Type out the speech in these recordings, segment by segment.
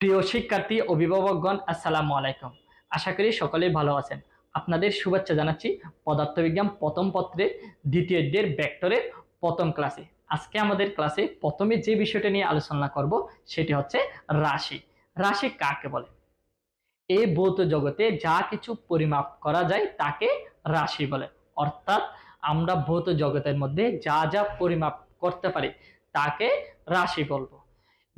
প্রিয় শিক্ষার্থী, অভিভাবকগণ, আসসালামু আলাইকুম। আশা করি সকলেই ভালো আছেন। আপনাদের শুভেচ্ছা জানাচ্ছি পদার্থবিজ্ঞান প্রথম পত্রে, দ্বিতীয় অধ্যায়ের ভেক্টরের প্রথম ক্লাসে আজকে আমাদের ক্লাসে প্রথমে যে বিষয়টা নিয়ে আলোচনা করব, সেটি হচ্ছে রাশি। রাশি কাকে বলে? এই ভৌত জগতে যা কিছু পরিমাপ করা যায়, তাকে রাশি বলে। অর্থাৎ আমরা ভৌত জগতের মধ্যে যা যা পরিমাপ করতে পারি, তাকে রাশি বলব।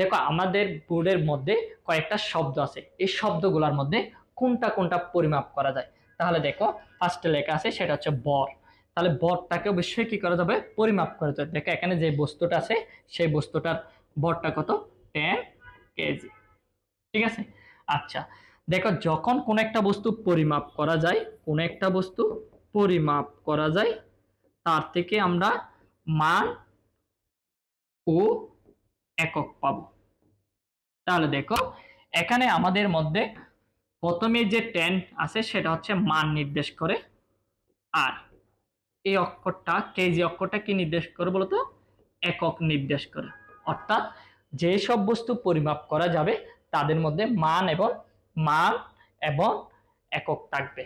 দেখো, আমাদের বোর্ডের মধ্যে কয়েকটা শব্দ আছে। এই শব্দগুলোর মধ্যে কোনটা কোনটা পরিমাপ করা যায়? তাহলে দেখো ফার্স্টে লেখা আছে, সেটা হচ্ছে বর। তাহলে বরটাকে অবশ্যই কি করা যাবে? পরিমাপ করা যাবে। দেখো, এখানে যে বস্তুটা আছে, সেই বস্তুটার বরটা কত? টেন কেজি ঠিক আছে? আচ্ছা দেখো, যখন কোন একটা বস্তু পরিমাপ করা যায়, কোন একটা বস্তু পরিমাপ করা যায়, তার থেকে আমরা মান ও একক পাব। তাহলে দেখো, এখানে আমাদের মধ্যে প্রথমে যে টেন আছে সেটা হচ্ছে মান নির্দেশ করে। আর এই অক্ষরটা কেজি অক্ষরটা কি নির্দেশ করে বলতো? একক নির্দেশ করে। অর্থাৎ যে সব বস্তু পরিমাপ করা যাবে, তাদের মধ্যে মান এবং মান এবং একক থাকবে।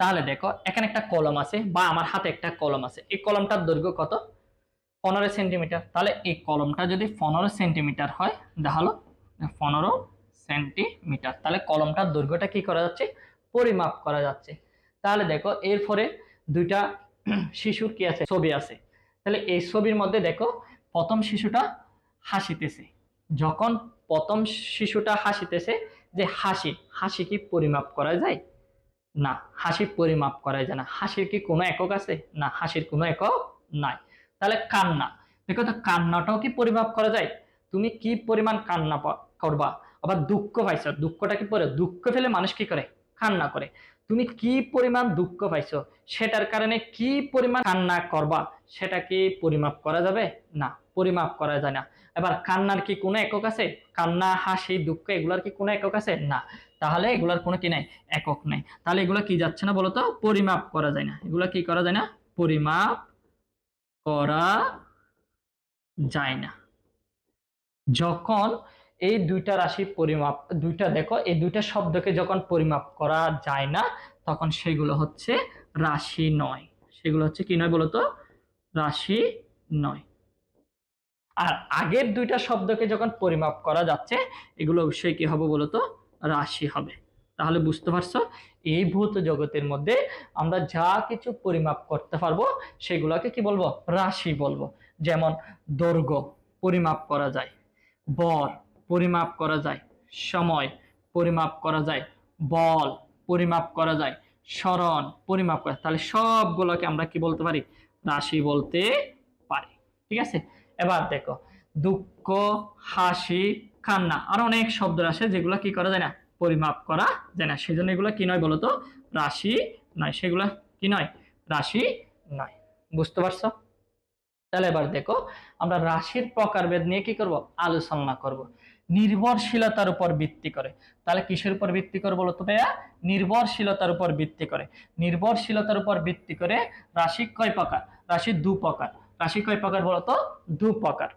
তাহলে দেখো, এখানে একটা কলম আছে বা আমার হাতে একটা কলম আছে। এই কলমটার দৈর্ঘ্য কত? পনেরো সেন্টিমিটার। তাহলে এই কলমটা যদি পনেরো সেন্টিমিটার হয় তাহলে পনেরো সেন্টিমিটার। তাহলে কলমটার দৈর্ঘ্যটা কি করা যাচ্ছে? পরিমাপ করা যাচ্ছে। তাহলে দেখো, এরপরে দুইটা শিশুর কি আছে? ছবি আছে। তাহলে এই ছবির মধ্যে দেখো, প্রথম শিশুটা হাসিতেছে। যখন প্রথম শিশুটা হাসিতেছে, যে হাসি হাসি কি পরিমাপ করা যায়? না, হাসি পরিমাপ করা যায় না। হাসির কি কোনো একক আছে? না, হাসির কোনো একক নাই। তাহলে কান্না। দেখো তো, কান্নাটাও কি পরিমাপ করা যায়? তুমি কি পরিমাণ কান্না করবা? আবার দুঃখ পাইছো, দুঃখটা কি পরে? দুঃখ ফেলে মানুষ কি করে? কান্না করে। তুমি কি পরিমাণ দুঃখ পাইছো? সেটার কারণে কি পরিমাণ কান্না করবা? সেটা কি পরিমাপ করা যাবে? না, পরিমাপ করা যায় না। এবার কান্নার কি কোনো একক আছে? কান্না, হাসি, দুঃখ, এগুলার কি কোনো একক আছে? না। তাহলে এগুলার কোনো কি নাই? একক নাই। তাহলে এগুলো কি যাচ্ছে না বলতো পরিমাপ করা যায় না। এগুলো কি করা যায় না? পরিমাপ করা যায় না। যখন এই দুইটা রাশি পরিমাপ, দুইটা দেখো, এই দুইটা শব্দকে যখন পরিমাপ করা যায় না, তখন সেগুলো হচ্ছে রাশি নয়। সেগুলো হচ্ছে কি নয় বলতো? রাশি নয়। আর আগের দুইটা শব্দকে যখন পরিমাপ করা যাচ্ছে, এগুলো অবশ্যই কি হবে বলতো? রাশি হবে। তাহলে বুঝতে পারছ? এই ভূত জগতের মধ্যে আমরা যা কিছু পরিমাপ করতে পারব, সেগুলোকে কি বলব? রাশি বলব। যেমন দৈর্ঘ্য পরিমাপ করা যায় বর পরিমাপ করা যায়, সময় পরিমাপ করা যায়, বল পরিমাপ করা যায়, স্মরণ পরিমাপ করা তাহলে সবগুলোকে আমরা কি বলতে পারি? রাশি বলতে পারি। ঠিক আছে? এবার দেখো, দুঃখ, হাসি, কান্না, আর অনেক শব্দ আসে যেগুলো কি করা যায় না? পরিমাপ করা যায় না। সেই জন্য এগুলো কি নয় বলতো? রাশি নয়। সেগুলো কি নয়? রাশি নয়। বুঝতে পারছ? তাহলে এবার দেখো, আমরা রাশির প্রকারভেদ নিয়ে কি করব? আলোচনা করব। নির্ভরশীলতার উপর ভিত্তি করে। তাহলে কিসের উপর ভিত্তি করে বলতো ভাইয়া? নির্ভরশীলতার উপর ভিত্তি করে। নির্ভরশীলতার উপর ভিত্তি করে রাশি কয় প্রকার? রাশি দু প্রকার। রাশি কয় প্রকার বলতো? দু প্রকার।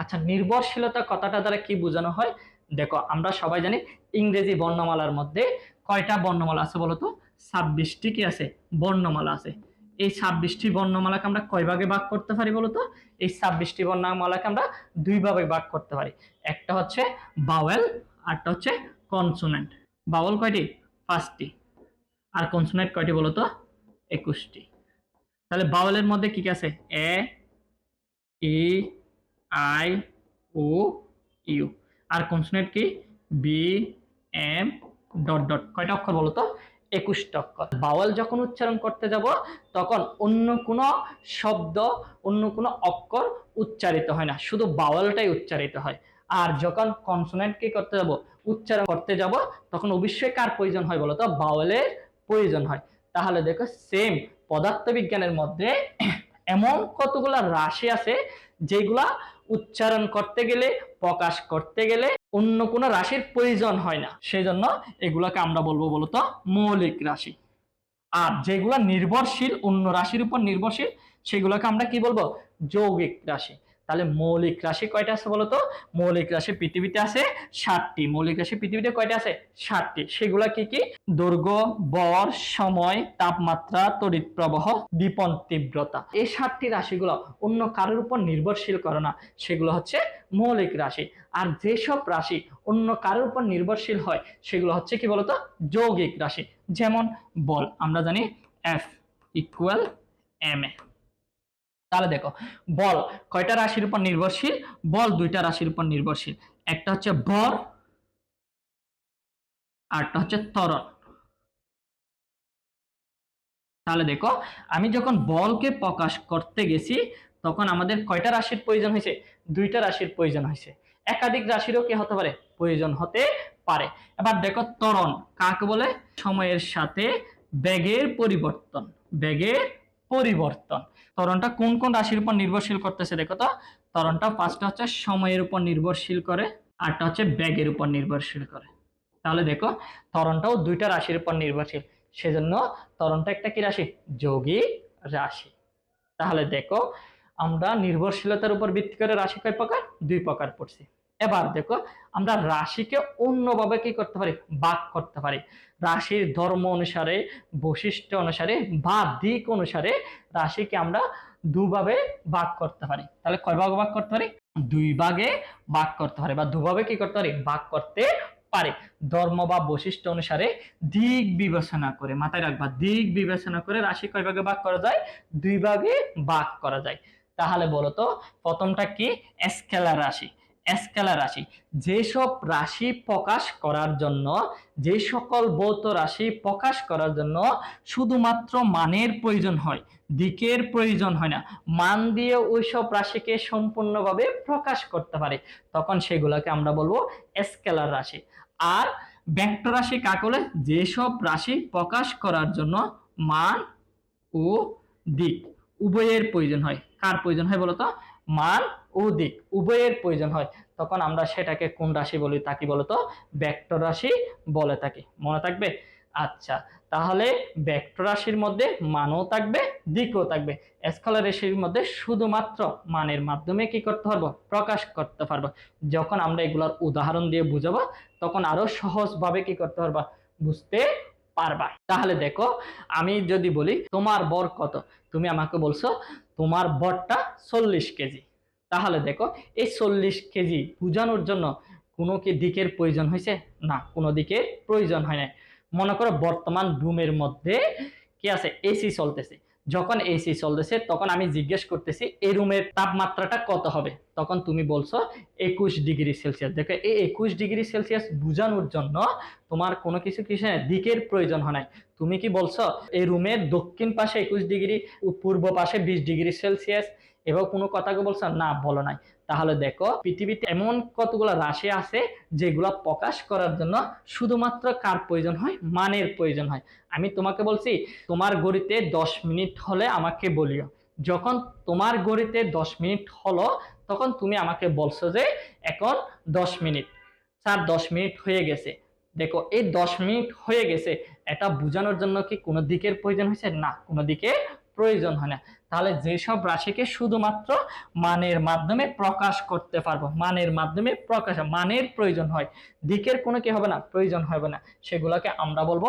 আচ্ছা নির্ভরশীলতা কথাটা দ্বারা কি বোঝানো হয়? দেখো, আমরা সবাই জানি ইংরেজি বর্ণমালার মধ্যে কয়টা বর্ণমালা আছে বলতো ছাব্বিশটি কি আছে? বর্ণমালা আছে। এই ছাব্বিশটি বর্ণমালাকে আমরা কয় ভাগে ভাগ করতে পারি বলতো এই ছাব্বিশটি বর্ণমালাকে আমরা দুই ভাগে ভাগ করতে পারি। একটা হচ্ছে বাওয়েল আরটা হচ্ছে কনসোনেন্ট বাওয়েল কয়টি? পাঁচটি। আর কনসোনেন্ট কয়টি বলতো একুশটি। তাহলে বাওয়েলের মধ্যে কি কি আছে? A, E, I, O, U. R consonant কি? বি এম ডট ডট কয়টা অক্ষর বলতো একুশটা অক্ষর। বাওয়াল যখন উচ্চারণ করতে যাব, তখন অন্য কোনো শব্দ, অন্য কোনো অক্ষর উচ্চারিত হয় না। শুধু বাওয়ালটাই উচ্চারিত হয়। আর যখন কনসোনেন্ট কি করতে যাব, উচ্চারণ করতে যাব, তখন অবশ্যই কার প্রয়োজন হয় বলতো বাওয়ালের প্রয়োজন হয়। তাহলে দেখো সেম পদার্থবিজ্ঞানের মধ্যে এমন কতগুলা রাশি আছে, যেগুলা উচ্চারণ করতে গেলে, প্রকাশ করতে গেলে অন্য কোনো রাশির প্রয়োজন হয় না। সেই জন্য এগুলাকে আমরা বলব বলতো মৌলিক রাশি। আর যেগুলা নির্ভরশীল, অন্য রাশির উপর নির্ভরশীল, সেগুলোকে আমরা কি বলব? যৌগিক রাশি। তাহলে মৌলিক রাশি কয়টা আছে বলতো? মৌলিক রাশি পৃথিবীতে আছে ষাটটি মৌলিক রাশি পৃথিবীতে কয়টা আছে? ষাটটি সেগুলা কি কি? দৈর্ঘ্য বর, সময়, তাপমাত্রা, তড়িৎ প্রবাহ দীপন তীব্রতা। এই ষাটটি রাশিগুলো অন্য কারোর উপর নির্ভরশীল করে না। সেগুলো হচ্ছে মৌলিক রাশি। আর যেসব রাশি অন্য কারোর উপর নির্ভরশীল হয়, সেগুলো হচ্ছে কি বলতো? যৌগিক রাশি। যেমন বল, আমরা জানি এফ ইকুয়াল এম এ তাহলে দেখো, বল কয়টা রাশির উপর নির্ভরশীল? বল দুইটা রাশির উপর নির্ভরশীল। একটা হচ্ছে ভর আরটা হচ্ছে ত্বরণ। তাহলে দেখো, আমি যখন বলকে প্রকাশ করতে গেছি, তখন আমাদের কয়টা রাশির প্রয়োজন হয়েছে? দুইটা রাশির প্রয়োজন হয়েছে। একাধিক রাশিরও কি হতে পারে? প্রয়োজন হতে পারে। এবার দেখো ত্বরণ, কাকে বলে? সময়ের সাথে বেগের পরিবর্তন বেগের পরিবর্তন। ত্বরণটা কোন কোন রাশির উপর নির্ভরশীল করতেছে দেখো তো? ত্বরণটা পাঁচটা হচ্ছে সময়ের উপর নির্ভরশীল করে আরটা হচ্ছে ব্যাগের উপর নির্ভরশীল করে। তাহলে দেখো, ত্বরণটাও দুইটা রাশির উপর নির্ভরশীল। সেজন্য ত্বরণটা একটা কি রাশি? যৌগিক রাশি। তাহলে দেখো, আমরা নির্ভরশীলতার উপর ভিত্তি করে রাশি কয় প্রকার? দুই প্রকার পড়ছি। এবার দেখো, আমরা রাশিকে অন্যভাবে কি করতে পারি? ভাগ করতে পারি। রাশির ধর্ম অনুসারে, বৈশিষ্ট্য অনুসারে বা দিক অনুসারে রাশিকে আমরা দুভাবে ভাগ করতে পারি। তাহলে কয় ভাগে ভাগ করতে পারি? দুই ভাগে ভাগ করতে পারি। বা দুভাবে কি করতে পারি? ভাগ করতে পারে। ধর্ম বা বৈশিষ্ট্য অনুসারে দিক বিবেচনা করে, মাথায় রাখবা, দিক বিবেচনা করে রাশি কয় ভাগে ভাগ করা যায়? দুই ভাগে ভাগ করা যায়। তাহলে বলতো প্রথমটা কি? স্কেলার রাশি। স্কেলার রাশি। যেসব রাশি প্রকাশ করার জন্য, যে সকল ভৌত রাশি প্রকাশ করার জন্য শুধুমাত্র মানের প্রয়োজন হয়, দিকের প্রয়োজন হয় না। মান দিয়ে ওইসব রাশিকে সম্পূর্ণভাবে প্রকাশ করতে পারে। তখন সেগুলোকে আমরা বলব স্কেলার রাশি। আর ভেক্টর রাশি কাকে বলে? যেসব রাশি প্রকাশ করার জন্য মান ও দিক উভয়ের প্রয়োজন হয়। কার প্রয়োজন হয় বলতো? মান ও দিক উভয়ের প্রয়োজন হয়। তখন আমরা সেটাকে কোন রাশি বলি তাকে বলতো? ভেক্টর রাশি বলে থাকি। মনে থাকবে? আচ্ছা তাহলে ভেক্টর রাশির মধ্যে মানও থাকবে, দিকও থাকবে। স্কলার রাশির মধ্যে শুধুমাত্র মানের মাধ্যমে কি করতে পারব? প্রকাশ করতে পারব। যখন আমরা এগুলোর উদাহরণ দিয়ে বুঝাবো, তখন আরও সহজভাবে কি করতে পারবা? বুঝতে পারবা। তাহলে দেখো, আমি যদি বলি, তোমার বর কত? তুমি আমাকে বলছো, তোমার বরটা চল্লিশ কেজি। তাহলে দেখো, এই চল্লিশ কেজি বোঝানোর জন্য কোনো কি দিকের প্রয়োজন হয়েছে? না, কোনো দিকের প্রয়োজন হয় না মনে করো বর্তমান রুমের মধ্যে কি আছে? এসি চলতেছে। যখন এসি চলতেছে, তখন আমি জিজ্ঞেস করতেছি, এই রুমের তাপমাত্রাটা কত হবে? তখন তুমি বলছো, একুশ ডিগ্রি সেলসিয়াস। দেখো, এই একুশ ডিগ্রি সেলসিয়াস বোঝানোর জন্য তোমার কোনো কিছু কিছু দিকের প্রয়োজন হয় নাই। তুমি কি বলছো, এই রুমের দক্ষিণ পাশে একুশ ডিগ্রি, পূর্ব পাশে বিশ ডিগ্রি সেলসিয়াস। এবার কোনো কথাকে বলছো, না, বলো নাই। তাহলে দেখো, পৃথিবীতে এমন কতগুলো রাশি আছে যেগুলো প্রকাশ করার জন্য শুধুমাত্র কার প্রয়োজন হয়? মানের প্রয়োজন হয়। আমি তোমাকে বলছি, তোমার গড়িতে দশ মিনিট হলে আমাকে বলিও। যখন তোমার গড়িতে দশ মিনিট হলো, তখন তুমি আমাকে বলছো যে, এখন দশ মিনিট। স্যার, দশ মিনিট হয়ে গেছে। দেখো, এই দশ মিনিট হয়ে গেছে, এটা বোঝানোর জন্য কি কোনো দিকের প্রয়োজন হয়েছে? না, কোনো দিকে প্রয়োজন হয় না। তাহলে যেসব রাশিকে শুধুমাত্র মানের মাধ্যমে প্রকাশ করতে পারব, মানের মাধ্যমে প্রকাশ, মানের প্রয়োজন হয়, দিকের কোনো কি হবে না, প্রয়োজন হবে না, সেগুলোকে আমরা বলব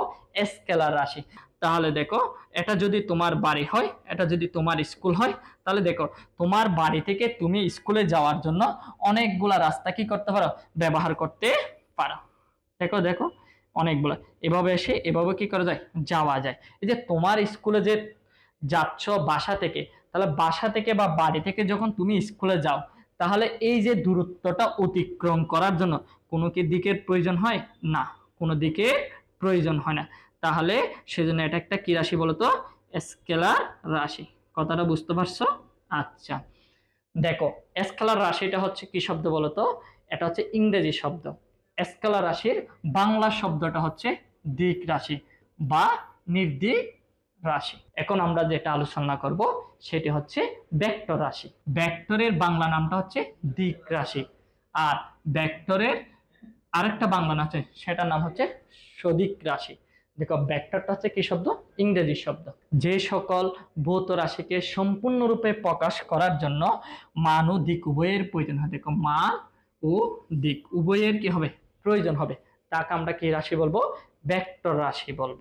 স্কেলার রাশি। তাহলে দেখো, এটা যদি তোমার বাড়ি হয়, এটা যদি তোমার স্কুল হয়, তাহলে দেখো, তোমার বাড়ি থেকে তুমি স্কুলে যাওয়ার জন্য অনেকগুলা রাস্তা কি করতে পারো, ব্যবহার করতে পারো। দেখো দেখো, অনেকগুলা। এভাবে এসে এভাবে কি করা যায়? যাওয়া যায়। এই যে তোমার স্কুলে যে যাচ্ছ বাসা থেকে, তাহলে বাসা থেকে বা বাড়ি থেকে যখন তুমি স্কুলে যাও, তাহলে এই যে দূরত্বটা অতিক্রম করার জন্য কোনো কি দিকের প্রয়োজন হয়? না, কোনো দিকে প্রয়োজন হয় না। তাহলে সেজন্য এটা একটা কি রাশি বলতো? স্কেলার রাশি। কথাটা বুঝতে পারছ? আচ্ছা। দেখো, স্কেলার রাশিটা হচ্ছে কি শব্দ বলতো? এটা হচ্ছে ইংরেজি শব্দ। স্কেলার রাশির বাংলা শব্দটা হচ্ছে দিক রাশি বা নির্দিক রাশি। এখন আমরা যেটা আলোচনা করব, সেটি হচ্ছে ভেক্টর রাশি। ভেক্টরের বাংলা নামটা হচ্ছে দিক রাশি। আর ভেক্টরের আরেকটা বাংলা নাম আছে, সেটার নাম হচ্ছে সদিক রাশি। দেখো, ভেক্টরটা হচ্ছে কি শব্দ? ইংরেজি শব্দ। যে সকল ভৌত রাশিকে সম্পূর্ণরূপে প্রকাশ করার জন্য মান ও দিক উভয়ের প্রয়োজন হয়। দেখো, মান ও দিক উভয়ের কি হবে? প্রয়োজন হবে। তাকে আমরা কি রাশি বলব? ভেক্টর রাশি বলব।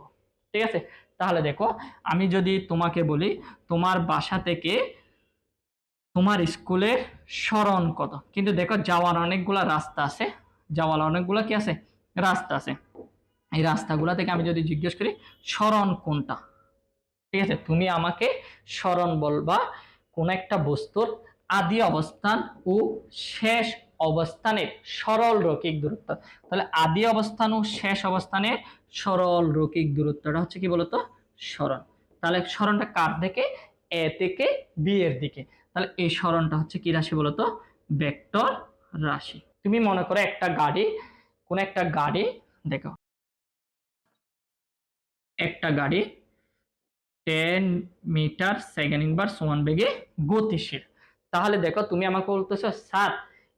ঠিক আছে? তাহলে দেখো, আমি যদি তোমাকে বলি, তোমার বাসা থেকে তোমার স্কুলের স্মরণ কত? কিন্তু দেখো, যাওয়ার অনেকগুলা রাস্তা আছে। যাওয়ার অনেকগুলো কি আছে? রাস্তা আছে। এই রাস্তাগুলা থেকে আমি যদি জিজ্ঞেস করি, স্মরণ কোনটা? ঠিক আছে, তুমি আমাকে স্মরণ বলবা, কোন একটা বস্তুর আদি অবস্থান ও শেষ অবস্থানের সরল রৈখিক দূরত্ব। তাহলে আদি অবস্থান ও শেষ অবস্থানের সরল রৈখিক দূরত্বটা হচ্ছে কি বলতো? স্মরণ তাহলে স্মরণটা কার থেকে এ থেকে বি এর দিকে। তাহলে এই স্মরণটা হচ্ছে কি রাশি বলতো? ভেক্টর রাশি। তুমি মনে করো একটা গাড়ি, কোন একটা গাড়ি, দেখো। একটা গাড়ি ten meter second inverse one বেগে গতিশীল। তাহলে দেখো, তুমি আমাকে বলতেছো, স্যার,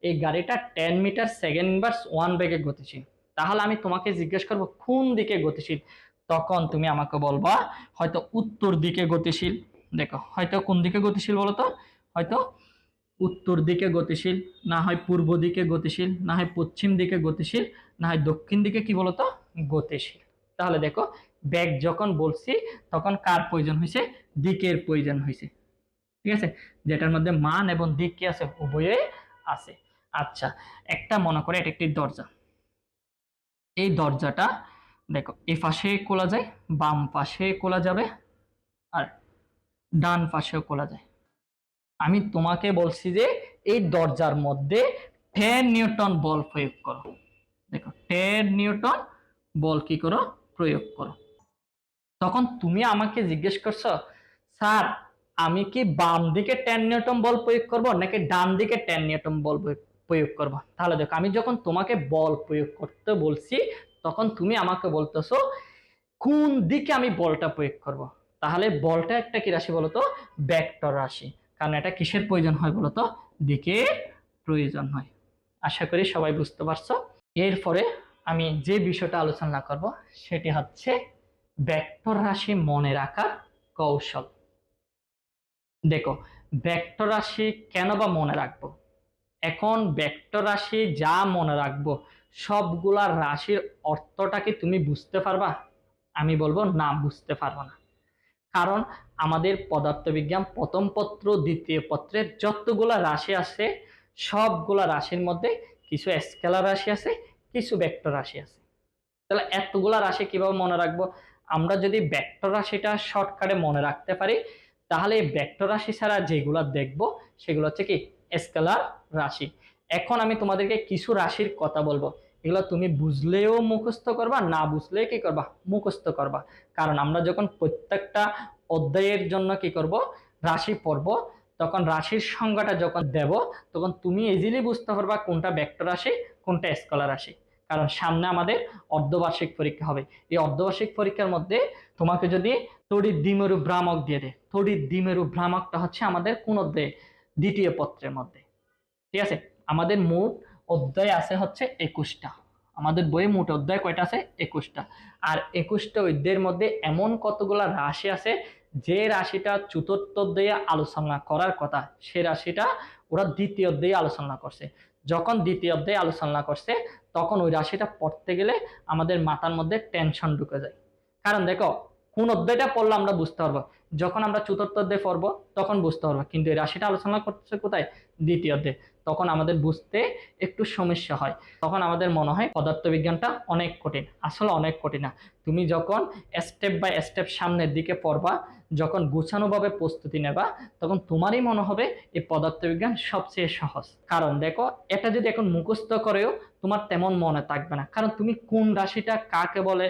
এই গাড়িটা ten meter second inverse one বেগে গতিশীল। তাহলে আমি তোমাকে জিজ্ঞেস করব, কোন দিকে গতিশীল? তখন তুমি আমাকে বলবা, হয়তো উত্তর দিকে গতিশীল। দেখো, হয়তো কোন দিকে গতিশীল বলো তো হয়তো উত্তর দিকে গতিশীল, না হয় পূর্ব দিকে গতিশীল, না হয় পশ্চিম দিকে গতিশীল, না হয় দক্ষিণ দিকে কি বলতো? গতিশীল। তাহলে দেখো, ব্যাগ যখন বলছি, তখন কার প্রয়োজন হয়েছে? দিকের প্রয়োজন হয়েছে। ঠিক আছে? যেটার মধ্যে মান এবং দিক কি আছে? উভয়ে আছে। আচ্ছা একটা মনে করে, এটা একটি দরজা। এই দরজাটা, দেখো এই পাশে খোলা যায়, বাম পাশে খোলা যাবে, আর ডান পাশেও খোলা যায়। আমি তোমাকে বলছি যে, এই দরজার মধ্যে টেন নিউটন বল প্রয়োগ করো। দেখো টেন নিউটন বল কি করো? প্রয়োগ করো। তখন তুমি আমাকে জিজ্ঞেস করছ, স্যার, আমি কি বাম দিকে টেন নিউটন বল প্রয়োগ করব নাকি ডান দিকে টেন নিউটন বল প্রয়োগ- প্রয়োগ করব। তাহলে দেখো, আমি যখন তোমাকে বল প্রয়োগ করতে বলছি, তখন তুমি আমাকে বলতেছো, কোন দিকে আমি বলটা প্রয়োগ করব? তাহলে বলটা একটা কি রাশি বলতো? ব্যাক্টর রাশি। কারণ এটা কিসের প্রয়োজন হয় বলতো? দিকে প্রয়োজন হয়। আশা করি সবাই বুঝতে পারছ। এরপরে আমি যে বিষয়টা আলোচনা করব, সেটি হচ্ছে ব্যাক্টর রাশি মনে রাখার কৌশল। দেখো ব্যাক্টর রাশি কেন বা মনে রাখব? এখন ভেক্টর রাশি যা মনে রাখব, সবগুলা রাশির অর্থটা কি তুমি বুঝতে পারবা? আমি বলব, না, বুঝতে পারব না। কারণ আমাদের পদার্থবিজ্ঞান প্রথম পত্র, দ্বিতীয় পত্রের যতগুলা রাশি আছে, সবগুলা রাশির মধ্যে কিছু স্কেলার রাশি আছে, কিছু ভেক্টর রাশি আছে। তাহলে এতগুলা রাশি কীভাবে মনে রাখব? আমরা যদি ভেক্টর রাশিটা শর্টকাটে মনে রাখতে পারি, তাহলে ভেক্টর রাশি ছাড়া যেগুলো দেখব, সেগুলো হচ্ছে কি, স্কেলার রাশি। এখন আমি তোমাদেরকে কিছু রাশির কথা বলব। এগুলো তুমি বুঝলেও মুখস্থ করবা, না বুঝলে কি করবা? মুখস্থ করবা। কারণ আমরা যখন প্রত্যেকটা অধ্যায়ের জন্য কি করব? রাশি পড়ব। তখন রাশির সংজ্ঞাটা যখন দেব, তখন তুমি ইজিলি বুঝতে পারবা কোনটা ভেক্টর রাশি, কোনটা স্কলার রাশি। কারণ সামনে আমাদের অর্ধবার্ষিক পরীক্ষা হবে। এই অর্ধবার্ষিক পরীক্ষার মধ্যে তোমাকে যদি তড়িৎ দ্বিমেরু ভ্রামক দিয়ে দেয়, তড়িৎ দ্বিমেরু ভ্রামকটা হচ্ছে আমাদের কোন অধ্যায়ে? দ্বিতীয় পত্রের মধ্যে। ঠিক আছে? আমাদের মোট অধ্যায় আছে হচ্ছে একুশটা। আমাদের বইয়ে মোট অধ্যায় কয়টা আছে? একুশটা। আর একুশটা অধ্যায়ের মধ্যে এমন কতগুলা রাশি আছে, যে রাশিটা চতুর্থ অধ্যায়ে আলোচনা করার কথা, সে রাশিটা ওরা দ্বিতীয় অধ্যায়ে আলোচনা করছে। যখন দ্বিতীয় অধ্যায়ে আলোচনা করছে, তখন ওই রাশিটা পড়তে গেলে আমাদের মাথার মধ্যে টেনশন ঢুকে যায়। কারণ দেখো কোন অধ্যায়টা পড়লে আমরা বুঝতে পারব। যখন আমরা চতুর্থ অধ্যায় পড়ব, তখন বুঝতে পারব। কিন্তু এই রাশিটা আলোচনা করছে কোথায়? দ্বিতীয় অধ্যায়। তখন আমাদের বুঝতে একটু সমস্যা হয়। তখন আমাদের মনে হয় পদার্থবিজ্ঞানটা অনেক কঠিন। আসলে অনেক কঠিন না। তুমি যখন স্টেপ বাই স্টেপ সামনের দিকে পড়বা, যখন গুছানোভাবে প্রস্তুতি নেবা, তখন তোমারই মনে হবে এই পদার্থবিজ্ঞান সবচেয়ে সহজ। কারণ দেখো, এটা যদি এখন মুখস্থ করেও তোমার তেমন মনে থাকবে না। কারণ তুমি কোন রাশিটা কাকে বলে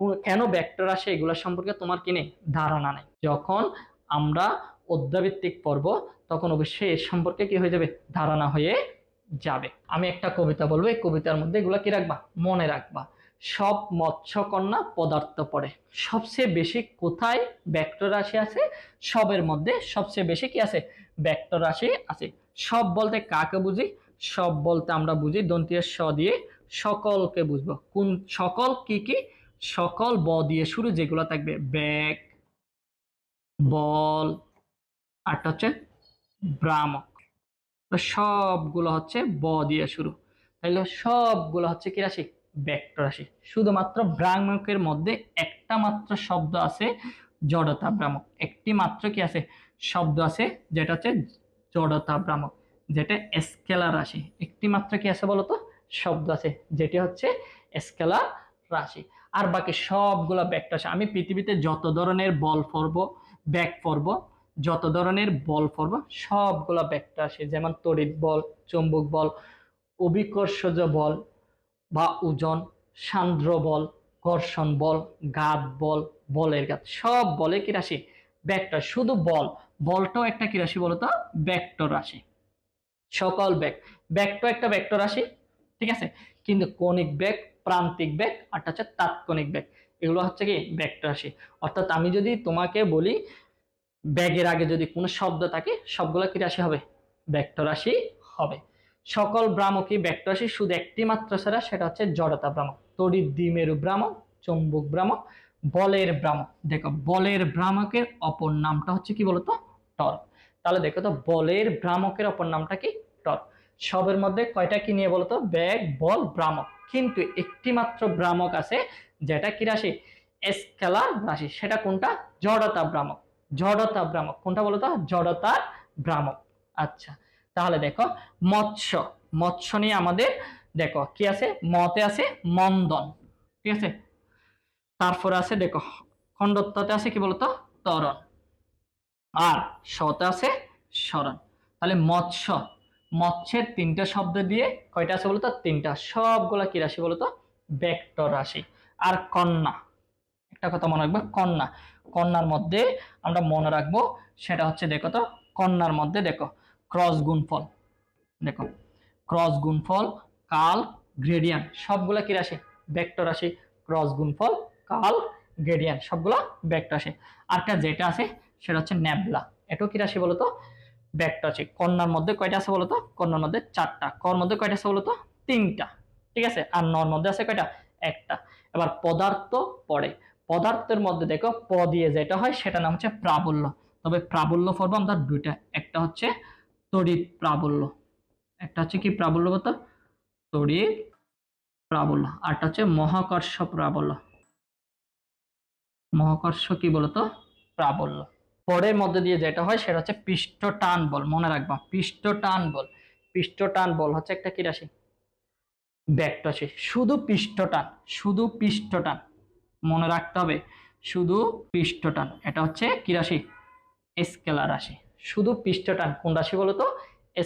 কেন ভেক্টর রাশি এগুলো সম্পর্কে তোমার কিনে ধারণা নেই। যখন আমরা অধ্যাভিত্তিক পর্ব, তখন অবশ্যই এর সম্পর্কে কি হয়ে যাবে? ধারণা হয়ে যাবে। আমি একটা কবিতা বলব, এই কবিতার মধ্যে এগুলো কি রাখবা? মনে রাখবা। সব মৎস্যকন্যা পদার্থ পড়ে। সবচেয়ে বেশি কোথায় ভেক্টর রাশি আছে? সবের মধ্যে সবচেয়ে বেশি কি আছে? ভেক্টর রাশি আছে। সব বলতে কাকে বুঝি? সব বলতে আমরা বুঝি দন্তীয় স দিয়ে সকলকে বুঝব। কোন সকল কি কি? সকল ব দিয়ে শুরু যেগুলো থাকবে, ব্যাগ, বল আরটা হচ্ছে ভ্রামক। তো সবগুলো হচ্ছে ব দিয়ে শুরু। তাইলে সবগুলো হচ্ছে কি রাশি? ভেক্টর রাশি। শুধুমাত্র ভ্রামকের মধ্যে একটা মাত্র শব্দ আছে জড়তা ভ্রামক। একটি মাত্র কি আছে? শব্দ আছে যেটা হচ্ছে জড়তা ভ্রামক, যেটা স্কেলার রাশি। একটি মাত্র কি আছে বলতো? শব্দ আছে, যেটি হচ্ছে স্কেলার রাশি। আর বাকি সবগুলো ভেক্টর রাশি আমি পৃথিবীতে যত ধরনের বল পড়ব ব্যাক পড়ব যত ধরনের বল পড়ব সবগুলো ভেক্টর রাশি যেমন তড়িৎ বল, চৌম্বক বল অভিকর্ষজ বল বা ওজন, সান্দ্র বল, ঘর্ষণ বল ঘাত বল, বলের ঘাত সব বলে কি রাশি? ভেক্টর শুধু বল। বলটাও একটা কি রাশি বলতো? ভেক্টর রাশি। সকল বেগ ব্যাগটা একটা ভেক্টর রাশি, ঠিক আছে? কিন্তু কৌণিক বেগ প্রান্তিক বেগ আর হচ্ছে তাৎক্ষণিক বেগ। এগুলো হচ্ছে কি? ভেক্টর রাশি অর্থাৎ আমি যদি তোমাকে বলি, ব্যাগের আগে যদি কোনো শব্দ থাকে, সবগুলো কি রাশি হবে? ভেক্টর রাশি হবে। সকল ভ্রামকই ভেক্টর রাশি? শুধু একটি মাত্র ছাড়া, সেটা হচ্ছে জড়তা ভ্রামক। তড়িৎ দ্বিমেরু ভ্রামক, চৌম্বক ভ্রামক, বলের ভ্রামক। দেখো, বলের ভ্রামকের অপর নামটা হচ্ছে কি বলতো? টর্ক। তাহলে দেখো তো, বলের ভ্রামকের অপর নামটা কি? সবের মধ্যে কয়টা কি নিয়ে বলতো? ব্যাগ, বল, ভ্রামক। কিন্তু একটি মাত্র ভ্রামক আছে, যেটা কি রাশি? স্কেলার রাশি। সেটা কোনটা? জড়তা ভ্রামক। জড়তা ভ্রামক। কোনটা বলতো জড়তার ভ্রামক। আচ্ছা তাহলে দেখো, মৎস্য। মৎস্য নিয়ে আমাদের দেখো, কি আছে? মতে আছে মন্দন। ঠিক আছে? তারপর আছে দেখো, খণ্ডত্বতে আছে কি বলতো? তরণ আর সতে আছে স্মরণ। তাহলে মৎস্য মৎস্যের তিনটা শব্দ দিয়ে কয়টা আছে বলতো? তিনটা। সবগুলা কি রাশি বলতো? ভেক্টর রাশি। আর কন্যা। একটা কথা মনে রাখব, কন্যা। কন্যার মধ্যে আমরা মনে রাখব, সেটা হচ্ছে দেখো তো, কন্যার মধ্যে দেখো, ক্রস গুণফল। দেখো, ক্রস গুণফল, কাল গ্রেডিয়ান সবগুলা কি রাশি? ভেক্টর রাশি, ক্রস গুণফল, কাল গ্রেডিয়ান সবগুলো ভেক্টর রাশি। আর আরটা যেটা আছে, সেটা হচ্ছে ন্যাবলা। এটাও কি রাশি বলতো? ভেক্টর রাশি কন্যার মধ্যে কয়টা আছে বলতো? কন্যার মধ্যে চারটা। কর মধ্যে কয়টা আছে বলতো? তিনটা। ঠিক আছে? আর নর মধ্যে আছে কয়টা? একটা। এবার পদার্থ পড়ে। পদার্থের মধ্যে দেখো প দিয়ে যেটা হয় সেটা নাম হচ্ছে প্রাবল্য। তবে প্রাবল্য পর্ব আমরা দুইটা। একটা হচ্ছে তড়িৎ প্রাবল্য। একটা হচ্ছে কি প্রাবল্য বলতো? তড়িৎ প্রাবল্য। আরটা হচ্ছে মহাকর্ষ প্রাবল্য। মহাকর্ষ কি বলতো? প্রাবল্য। পরের মধ্যে দিয়ে যেটা হয় সেটা হচ্ছে পৃষ্ঠ টান বল, মনে রাখবা পৃষ্ঠ টান বল। পৃষ্ঠ টান বল হচ্ছে একটা কি রাশি? ব্যাকটা রাশি। শুধু পৃষ্ঠ টান শুধু পৃষ্ঠ টান মনে রাখতে হবে, শুধু পৃষ্ঠ টান এটা হচ্ছে কি রাশি? স্কেলার রাশি। শুধু পৃষ্ঠ টান কোন রাশি বলো তো?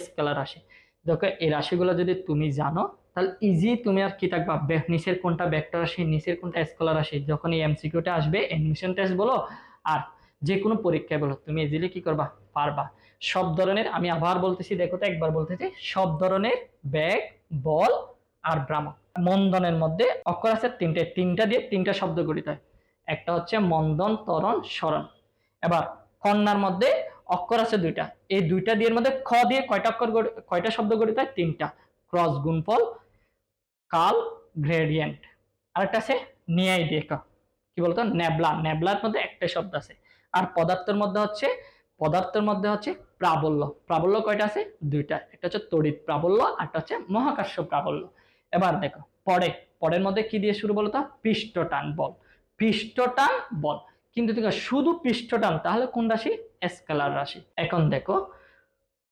স্কেলার রাশি। দেখো, এই রাশিগুলো যদি তুমি জানো, তাহলে ইজি তুমি আর কি থাকবা? নিচের কোনটা ভেক্টর রাশি, নিচের কোনটা স্কেলার রাশি? যখন এই এমসিকিউটা আসবে এডমিশন টেস্ট বলো, আর যে কোনো পরীক্ষায় বলো, তুমি ইজিলি কি করবা? পারবা। সব ধরনের, আমি আবার বলতেছি, দেখো তো একবার বলতেছি, সব ধরনের ব্যাগ, বল আর ভ্রামক। মন্দনের মধ্যে অক্ষর আছে তিনটে, তিনটা দিয়ে তিনটা শব্দ গঠিত হয়। একটা হচ্ছে মন্দন তরণ স্মরণ। এবার, কন্যার মধ্যে অক্ষর আছে দুইটা। এই দুইটা দিয়ে মধ্যে খ দিয়ে কয়টা অক্ষর কয়টা শব্দ গঠিত হয়? তিনটা। ক্রস গুণফল, কাল, গ্রেডিয়েন্ট। আরেকটা আছে নিয়াই দেখ কি বলতো? ন্যাবলা। ন্যাবলার মধ্যে একটা শব্দ আছে। আর পদার্থের মধ্যে হচ্ছে, পদার্থের মধ্যে হচ্ছে প্রাবল্য। প্রাবল্য কয়টা আছে? দুইটা। একটা হচ্ছে তড়িৎ প্রাবল্য আরটা হচ্ছে মহাকাশ প্রাবল্য। এবার দেখো, পরে, পরের মধ্যে কি দিয়ে শুরু বলতো? পৃষ্ঠটান বল। পৃষ্ঠটান বল। কিন্তু দেখো, শুধু পৃষ্ঠ টান তাহলে কোন রাশি? স্কেলার রাশি। এখন দেখো,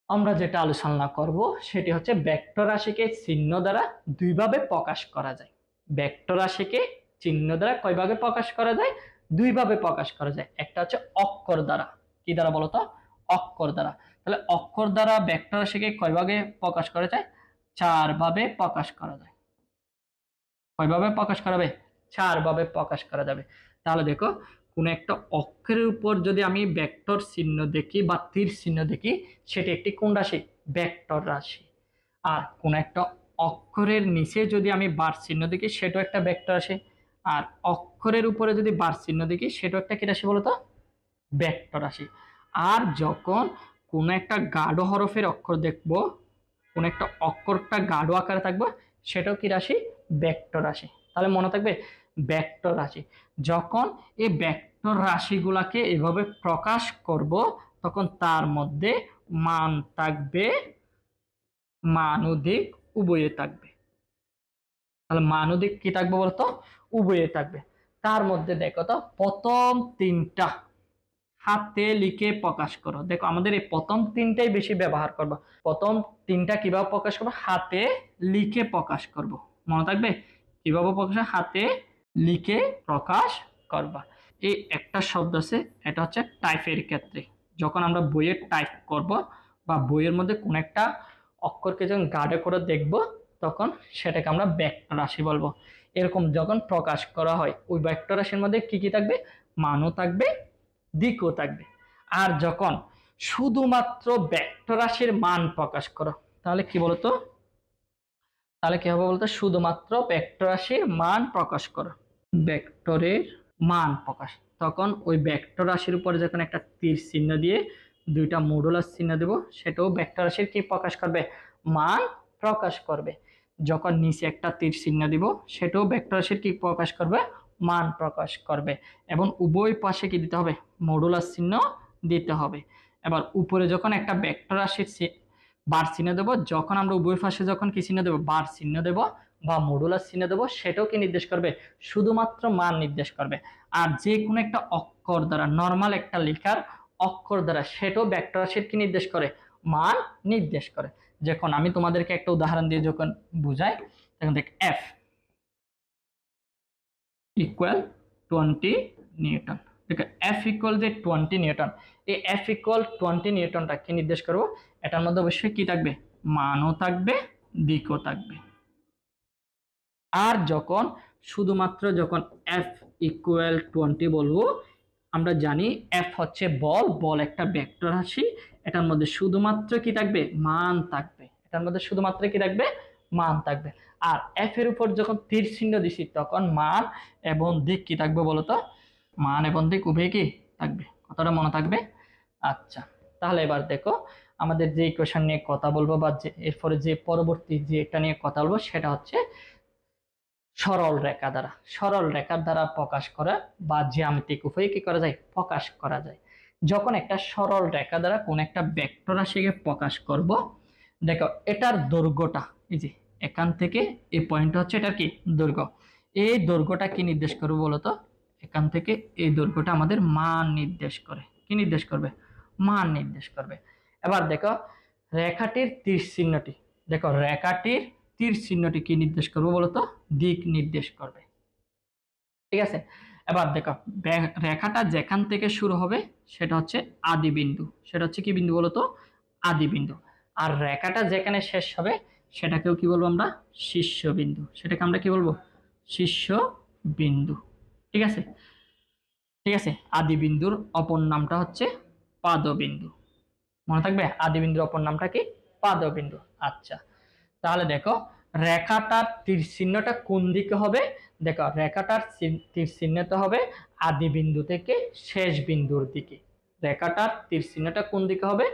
আমরা যেটা আলোচনা করব, সেটি হচ্ছে ভেক্টর রাশিকে চিহ্ন দ্বারা দুইভাবে প্রকাশ করা যায়। ভেক্টর রাশিকে চিহ্ন দ্বারা কয়ভাবে প্রকাশ করা যায়? দুইভাবে প্রকাশ করা যায়। একটা হচ্ছে অক্ষর দ্বারা। কি দ্বারা বলতো অক্ষর দ্বারা। তাহলে অক্ষর দ্বারা ভেক্টর রাশিকে কয়ভাবে প্রকাশ করা যায়? চার ভাবে প্রকাশ করা যায়। কয়ভাবে প্রকাশ করা যাবে? চার ভাবে প্রকাশ করা যাবে। তাহলে দেখো, কোনো একটা অক্ষরের উপর যদি আমি ভেক্টর চিহ্ন দেখি বা তীর চিহ্ন দেখি, সেটি একটি কোন রাশি? ভেক্টর রাশি। আর কোন একটা অক্ষরের নিচে যদি আমি বার চিহ্ন দেখি, সেটাও একটা ভেক্টর রাশি আর অক্ষরের উপরে যদি বার চিহ্ন দেখি, সেটা একটা কি রাশি বলতো? ভেক্টর রাশি। আর যখন কোনো একটা গাঢ় হরফের অক্ষর দেখব, কোন একটা অক্ষরটা গাঢ় আকারে থাকবে, সেটাও কি রাশি? ভেক্টর রাশি। তাহলে মনে থাকবে ভেক্টর রাশি। যখন এই ভেক্টর রাশিগুলাকে এভাবে প্রকাশ করব, তখন তার মধ্যে মান থাকবে মান ও উভয়ে থাকবে। তাহলে মান ও কি থাকবে বলতো? উভয়ে থাকবে। তার মধ্যে দেখো তো? প্রথম তিনটা। হাতে লিখে প্রকাশ করো। দেখো, আমাদের এই প্রথম তিনটাই বেশি ব্যবহার করব। প্রথম তিনটা কীভাবে প্রকাশ করব? হাতে লিখে প্রকাশ করব। মনে থাকবে? কীভাবে প্রকাশ হাতে লিখে প্রকাশ করবা। এই একটা শব্দ আছে, এটা হচ্ছে টাইপের ক্ষেত্রে। যখন আমরা বইয়ে টাইপ করব বা বইয়ের মধ্যে কোন একটা অক্ষরকে যখন গার্ডে করে দেখব, তখন সেটাকে আমরা ব্যাক রাশি বলব। এরকম যখন প্রকাশ করা হয়, ওই ব্যাক্ট রাশির মধ্যে কি কি থাকবে? মানও থাকবে, দিকও থাকবে। আর যখন শুধুমাত্র ভেক্টর রাশির মান প্রকাশ করো, তাহলে কি বলতো? তাহলে কি হবে বলতো? শুধুমাত্র ভেক্টর রাশির মান প্রকাশ করো। ভেক্টরের মান প্রকাশ। তখন ওই ভেক্টর রাশির উপরে যখন একটা তীর চিহ্ন দিয়ে দুইটা মডুলার চিহ্ন দেব, সেটাও ভেক্টর রাশির কি প্রকাশ করবে? মান প্রকাশ করবে। যখন নিচে একটা তীর চিহ্ন দিব, সেটাও ভেক্টর রাশির কি প্রকাশ করবে? মান প্রকাশ করবে। এবং উভয় পাশে কি দিতে হবে? মডুলার চিহ্ন দিতে হবে। এবার উপরে যখন একটা ভেক্টর রাশির বার চিহ্ন দেবো, যখন আমরা উভয় পাশে যখন কি চিহ্ন দেবো? বার চিহ্ন দেবো বা মডুলার চিহ্ন দেবো, সেটাও কি নির্দেশ করবে? শুধুমাত্র মান নির্দেশ করবে। আর যে কোনো একটা অক্ষর দ্বারা নর্মাল একটা লেখার অক্ষর দ্বারা, সেটাও ভেক্টর রাশির কি নির্দেশ করে? মান নির্দেশ করে। যখন আমি তোমাদেরকে একটা উদাহরণ দিয়ে যখন বুঝাই, তখন দেখ এফ ইকুয়াল টোয়েন্টি নিউটন আছে এফ ইকুয়াল যে টোয়েন্টি নিউটন এই এফ ইকুয়াল টোয়েন্টি নিউটনটা কি নির্দেশ করব? এটার মধ্যে অবশ্যই কি থাকবে? মানও থাকবে, দিকও থাকবে। আর যখন, শুধুমাত্র যখন এফ ইকুয়াল টোয়েন্টি বলব আমরা জানি এফ হচ্ছে বল বল একটা ভেক্টর রাশি, এটার মধ্যে শুধুমাত্র কি থাকবে? মান থাকবে। এটার মধ্যে শুধুমাত্র কি থাকবে? মান থাকবে। আর এফ এর উপর যখন তীর চিহ্ন দিছি, তখন মান এবং দিক কি থাকবে বলতো? মান এবং দিক উভয় কি থাকবে? কতটা মনে থাকবে? আচ্ছা তাহলে এবার দেখো, আমাদের যে ইকুয়েশন নিয়ে কথা বলব বা যে, এরপরে যে পরবর্তী যে এটা নিয়ে কথা বলব, সেটা হচ্ছে সরল রেখা দ্বারা, সরল রেখার দ্বারা প্রকাশ করা বা জ্যামিতিক উপায়ে কি করা যায়? প্রকাশ করা যায়। যখন একটা সরল রেখা দ্বারা কোন একটা ভেক্টর রাশিকে প্রকাশ করব, দেখো এটার দৈর্ঘ্যটা, এই যে এখান থেকে এই পয়েন্টটা হচ্ছে এটার কি? দৈর্ঘ্য। এই দৈর্ঘ্যটা কি নির্দেশ করবে বলতো এখান থেকে এই দৈর্ঘ্যটা আমাদের মান নির্দেশ করে। কি নির্দেশ করবে? মান নির্দেশ করবে। এবার দেখো রেখাটির তীর চিহ্নটি। দেখো রেখাটির তীর চিহ্নটি কি নির্দেশ করবে বলতো? দিক নির্দেশ করবে। ঠিক আছে? এবার দেখো রেখাটা যেখান থেকে শুরু হবে সেটা হচ্ছে আদি বিন্দু। সেটা হচ্ছে কি বিন্দু বলতো? আদি বিন্দু। আর রেখাটা যেখানে শেষ হবে সেটাকেও কি বলব আমরা? শীর্ষ বিন্দু। সেটাকে আমরা কি বলব? শীর্ষ বিন্দু। ঠিক আছে? ঠিক আছে? আদি বিন্দুর অপর নামটা হচ্ছে পাদবিন্দু। মনে থাকবে? আদি বিন্দুর অপর নামটা কি? পাদবিন্দু। আচ্ছা। তাহলে দেখো, রেখাটার তীর চিহ্নটা কোন দিকে হবে? দেখো, রেখাটার তীর চিহ্নটা হবে আদি বিন্দু থেকে শেষ বিন্দুর দিকে। রেখাটার তীর চিহ্নটা কোন দিকে হবে?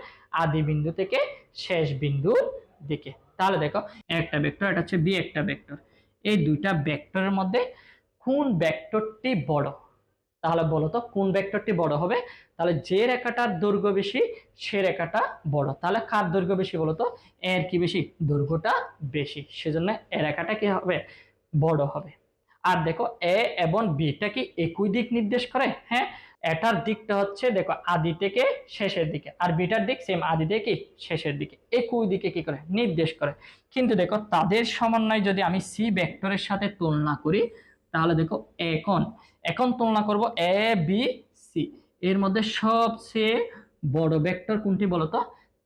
আদি বিন্দু থেকে শেষ বিন্দুর দিকে। তাহলে দেখো, একটা ভেক্টর এটা হচ্ছে বি একটা ভেক্টর এই দুইটা ভেক্টরের মধ্যে কোন ভেক্টরটি বড়? তাহলে বলো তো, কোন ভেক্টরটি বড় হবে? তাহলে যে রেখাটার দৈর্ঘ্য বেশি, সে রেখাটা বড়। তাহলে কার দৈর্ঘ্য বেশি বলো তো? এর কি বেশি? দৈর্ঘ্যটা বেশি। সেজন্য এ রেখাটা কি হবে? বড় হবে। আর দেখো এ এবং বিটা কি একই দিক নির্দেশ করে? হ্যাঁ এটার দিকটা হচ্ছে, দেখো, আদি থেকে শেষের দিকে। আর বিটার দিক সেম আদি থেকে শেষের দিকে। একই দিকে কি করে? নির্দেশ করে। কিন্তু দেখো, তাদের সমন্বয় যদি আমি সি ভেক্টরের সাথে তুলনা করি, তাহলে দেখো, এখন এখন তুলনা করব এ বি সি এর মধ্যে সবচেয়ে বড় ভেক্টর কোনটি বলতো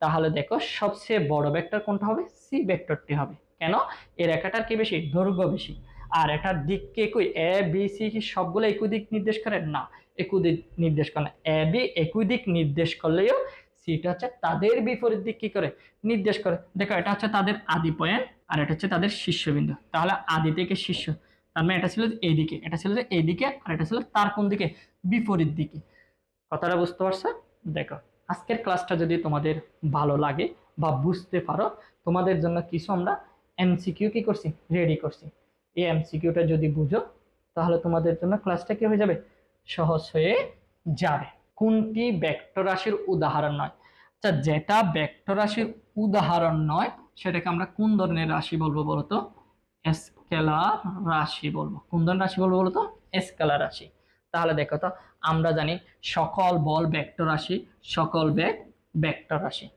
তাহলে দেখো, সবচেয়ে বড় ভেক্টর কোনটা হবে? সি ভেক্টরটি হবে। কেন? এই রেখাটার কি বেশি? দৈর্ঘ্য বেশি। আর এটার দিক কি একই? এ বি সি কি সবগুলো একই দিক নির্দেশ করে? না, একই দিক নির্দেশ করে না। এ বি একই দিক নির্দেশ করলেও সিটা হচ্ছে তাদের বিপরীত দিক কি করে? নির্দেশ করে। দেখো, এটা হচ্ছে তাদের আদি পয়েন্ট আর এটা হচ্ছে তাদের শীর্ষবিন্দু। তাহলে আদি থেকে শীর্ষ। তার মানে এটা ছিল এইদিকে এটা ছিল যে এইদিকে আর এটা ছিল তার কোন দিকে? বিপরীত দিকে। কথাটা বুঝতে পারছ? দেখো, আজকের ক্লাসটা যদি তোমাদের ভালো লাগে বা বুঝতে পারো, তোমাদের জন্য কিছু আমরা এমসিকিউ কি করছি? রেডি করছি। এই এমসিকিউটা যদি বুঝো, তাহলে তোমাদের জন্য ক্লাসটা কি হয়ে যাবে? সহজ হয়ে যাবে। কোনটি ভেক্টর রাশির উদাহরণ নয়? আচ্ছা যেটা ভেক্টর রাশির উদাহরণ নয়, সেটাকে আমরা কোন ধরনের রাশি বলব বলতো স্কেলার রাশি বলব। কোন ধরনের রাশি বলব বলতো? স্কেলার রাশি। তাহলে দেখো তো, আমরা জানি সকল বল ভেক্টর রাশি, সকল বেগ ভেক্টর রাশি।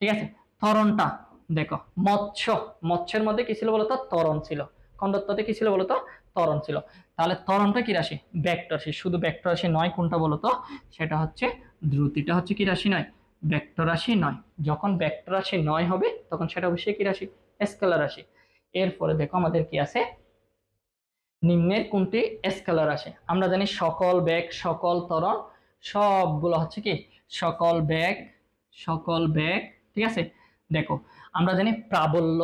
ঠিক আছে? ত্বরণটা দেখো, মৎস্য। মৎস্যের মধ্যে কি ছিল বলতো? ত্বরণ ছিল। খণ্ডত্বতে কি ছিল বলতো? ত্বরণ ছিল। তাহলে ত্বরণটা কি রাশি? ভেক্টর রাশি। শুধু ভেক্টর রাশি নয় কোনটা বলতো? সেটা হচ্ছে দ্রুতিটা হচ্ছে কি রাশি নয়? ভেক্টর রাশি নয়। যখন ভেক্টর রাশি নয় হবে, তখন সেটা অবশ্যই কি রাশি? স্কেলার রাশি। এরপরে দেখো আমাদের কি আছে? নিম্নের কোনটি? স্কেলার রাশি আমরা জানি সকল ব্যাগ সকল ত্বরণ, সবগুলো হচ্ছে কি? সকল ব্যাগ সকল ব্যাগ ঠিক আছে? দেখো, আমরা জানি প্রাবল্য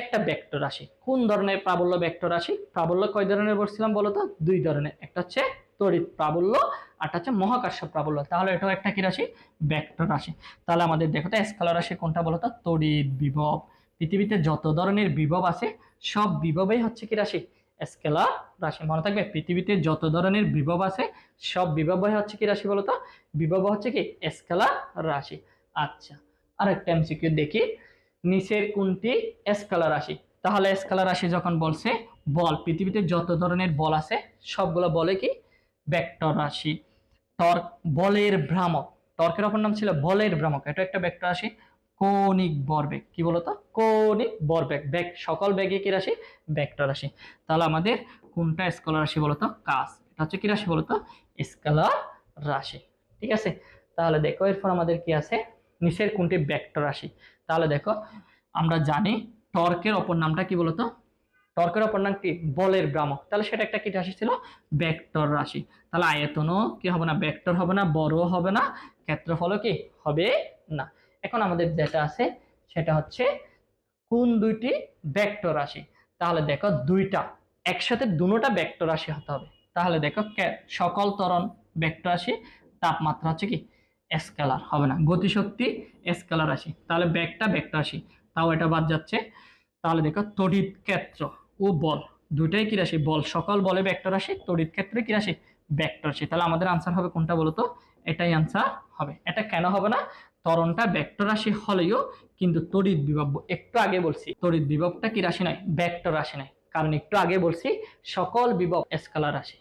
একটা ভেক্টর রাশি কোন ধরনের প্রাবল্য ভেক্টর রাশি প্রাবল্য কয় ধরনের বলছিলাম বলো তো? দুই ধরনের। একটা হচ্ছে তড়িৎ প্রাবল্য আর একটা হচ্ছে মহাকাশ প্রাবল্য। তাহলে এটাও একটা কি রাশি? ভেক্টর রাশি তাহলে আমাদের দেখো তো স্কেলার রাশি কোনটা বলো তো? তড়িৎ বিভব। পৃথিবীতে যত ধরনের বিভব আছে, সব বিভবেই হচ্ছে কি রাশি? স্কেলার রাশি। মনে থাকবে, পৃথিবীতে যত ধরনের বিভব আছে, সব বিভবই হচ্ছে কি রাশি বলতো? বিভব হচ্ছে কি? স্কেলার রাশি। আচ্ছা আর একটা এমসিকিউ দেখি। নিচের কোনটি স্কেলার রাশি? তাহলে স্কেলার রাশি যখন বলছে, বল, পৃথিবীতে যত ধরনের বল আছে, সবগুলো বলে কি? ভেক্টর রাশি। টর্ক, বলের ভ্রামক। টর্কের অপর নাম ছিল বলের ভ্রামক। এটা একটা ভেক্টর রাশি। কৌণিক ভরবেগ কি বলতো? কৌণিক ভরবেগ বেগ। সকল বেগে কি রাশি? ভেক্টর রাশি। তাহলে আমাদের কোনটা স্কেলার রাশি বলতো? কাজ। এটা হচ্ছে কি রাশি বলতো? স্কেলার রাশি। ঠিক আছে? তাহলে দেখো, এরপর আমাদের কি আছে? নিচের কোনটি ভেক্টর রাশি? তাহলে দেখো, আমরা জানি টর্কের অপর নামটা কি বলতো? টর্কের অপর নাম কি? বলের ভ্রামক। তাহলে সেটা একটা কি রাশি ছিল? ভেক্টর রাশি। তাহলে আয়তনও কি হবে না? ভেক্টর হবে না বড় হবে না, ক্ষেত্রফলও কি? হবে না। এখন আমাদের যেটা আছে, সেটা হচ্ছে কোন দুইটি ভেক্টর রাশি তাহলে দেখো দুইটা, একসাথে দুটোটা ভেক্টর রাশি হতে হবে। তাহলে দেখো সকল ত্বরণ ভেক্টর রাশি তাপমাত্রা হচ্ছে কি? স্কেলার হবে না। গতিশক্তি স্কেলার রাশি তাহলে ব্যাগটা ভেক্টর রাশি তাও এটা বাদ যাচ্ছে। তাহলে দেখো তড়িৎ ক্ষেত্র ও বল, দুইটাই কি রাশি বল, সকল বলে ভেক্টর রাশি তড়িৎ ক্ষেত্রে কি রাশি ভেক্টর রাশি তাহলে আমাদের আনসার হবে কোনটা বলতো? এটাই আনসার হবে। এটা কেন হবে না? ত্বরণটা ভেক্টর রাশি হলেও কিন্তু তড়িৎ বিভব, একটু আগে বলছি, তড়িৎ বিভবটা কি রাশি নয় ভেক্টর রাশি নয়। কারণ একটু আগে বলছি, সকল বিভব স্কেলার রাশি।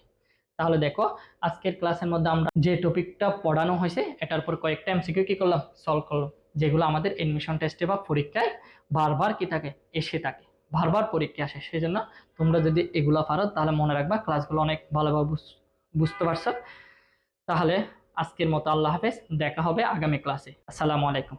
তাহলে দেখো, আজকের ক্লাসের মধ্যে আমরা যে টপিকটা পড়ানো হয়েছে, এটার উপর কয়েকটা এমসিকিউ কি করলাম? সলভ করলাম। যেগুলো আমাদের এডমিশন টেস্টে বা পরীক্ষায় বারবার কি থাকে? এসে থাকে। বারবার পরীক্ষা আসে। সেই জন্য তোমরা যদি এগুলো পারো, তাহলে মনে রাখবা ক্লাসগুলো অনেক ভালোভাবে বুঝ- বুঝতে পারছ। তাহলে আজকের মতো আল্লাহ হাফেজ দেখা হবে আগামী ক্লাসে আসসালামু আলাইকুম।